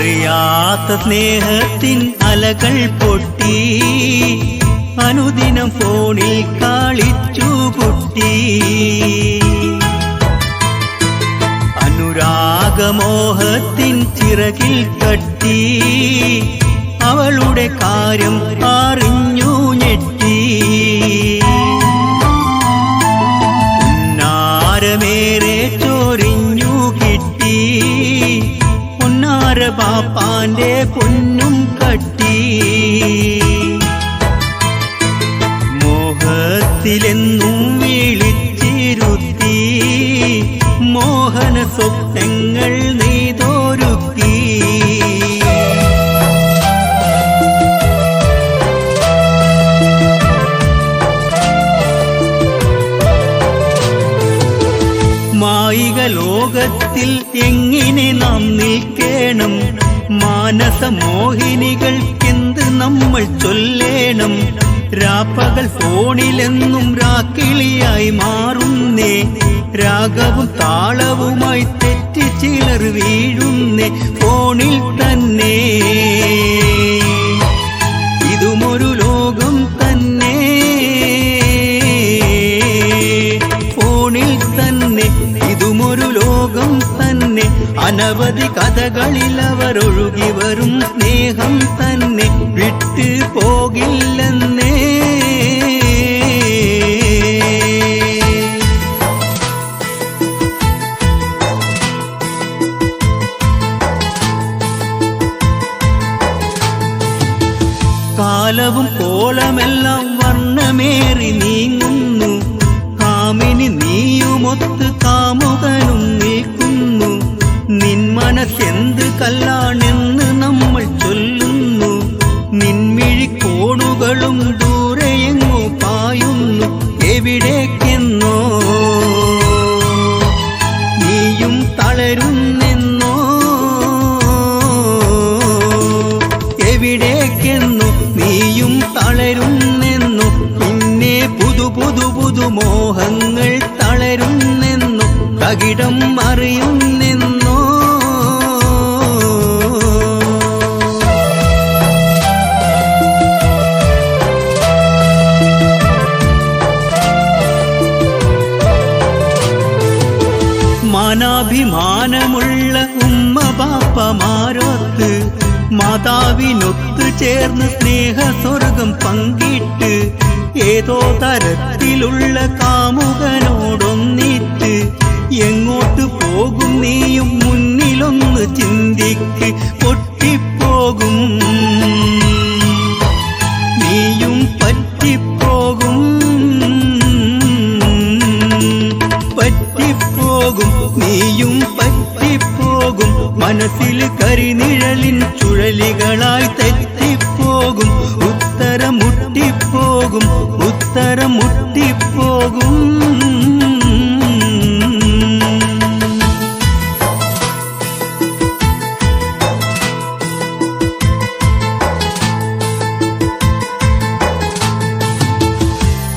തീരാത്ത സ്നേഹത്തിൻ അലകൾ പൊട്ടി. അനുദിനം ഫോണിൽ കളിച്ചു കുട്ടി. അനുരാഗമോഹത്തിൻ ചിറകിൽ കട്ടി അവളുടെ കാര്യം അറിഞ്ഞു പാപ്പാന്റെ പൊന്നും കട്ടി. മോഹത്തിലെന്നും വിളിച്ചിരുത്തി മോഹന സ്വപ്നങ്ങൾ നെയ്തൊരുക്കി. മായിക ലോകത്തിൽ എങ്ങനെ നാം നിൽക്കേണം? മാനസമോഹിനികൾക്കെന്ത് നമ്മൾ ചൊല്ലേണം? രാപ്പകൽ ഫോണിലെന്നും രാക്കിളിയായി മാറുന്നേ. രാഗവും താളവുമായി തെറ്റി ചിലർ വീഴുന്നേ. ഫോണിൽ തന്നെ. അനവധി കഥകളിൽ അവർ ഒഴുകി വരും സ്നേഹം തന്നെ വിട്ട് പോകില്ലെന്നേ കാലവും കോലമെല്ലാം വർണ്ണമേറി നീങ്ങുന്നു കാമിനി നീയുമൊത്ത് കാമുകനും നിൽക്കുന്നു നിൻ മനസ്സെന്ത് കല്ലാണെന്ന് നമ്മൾ ചൊല്ലുന്നു. നിൻമിഴിക്കോണുകളും ദൂരെയെങ്ങോ പായുന്നു. എവിടേക്കെന്നോ നീയും തളരുന്നെന്നോ എവിടേക്കെന്നു നീയും തളരുന്നെന്നു. പിന്നെ പുതു പുതു പുതു മോഹങ്ങൾ തളരുന്നെന്നു. തകിടം അറിയുന്നെന്നോ മാനാഭിമാനമുള്ള ഉമ്മ പാപ്പമാരോത്ത് മാതാവിനൊത്ത് ചേർന്ന് സ്നേഹ സ്വർഗം പങ്കിട്ട് ഏതോ തരത്തിലുള്ള കാമുകനോടൊന്നിട്ട് പറ്റിപ്പോകും മനസ്സിൽ കരിനിഴലിൻ ചുഴലികളായി തെറ്റിപ്പോകും. ഉത്തരം മുട്ടിപ്പോകും. ഉത്തരം മുട്ടിപ്പോകും.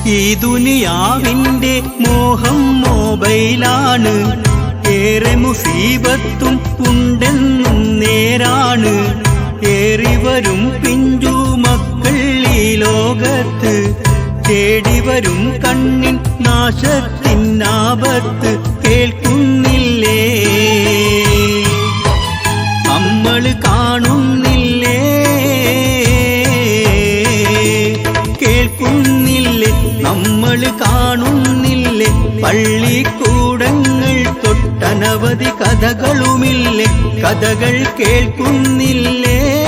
ഈ ദുനിയാവിന്റെ മോഹം മൊബൈലാണ്. ഏറെ മുസീബത്തും ഉണ്ടെന്നും നേരാണ്. ഏറിവരും പിഞ്ചു മക്കൾ ഈ ലോകത്ത്. തേടിവരും കണ്ണിൻ നാശത്തിനാപത്ത് തൊട്ടനവധി കഥകളുമില്ലേ? കഥകൾ കേൾക്കുന്നില്ലേ?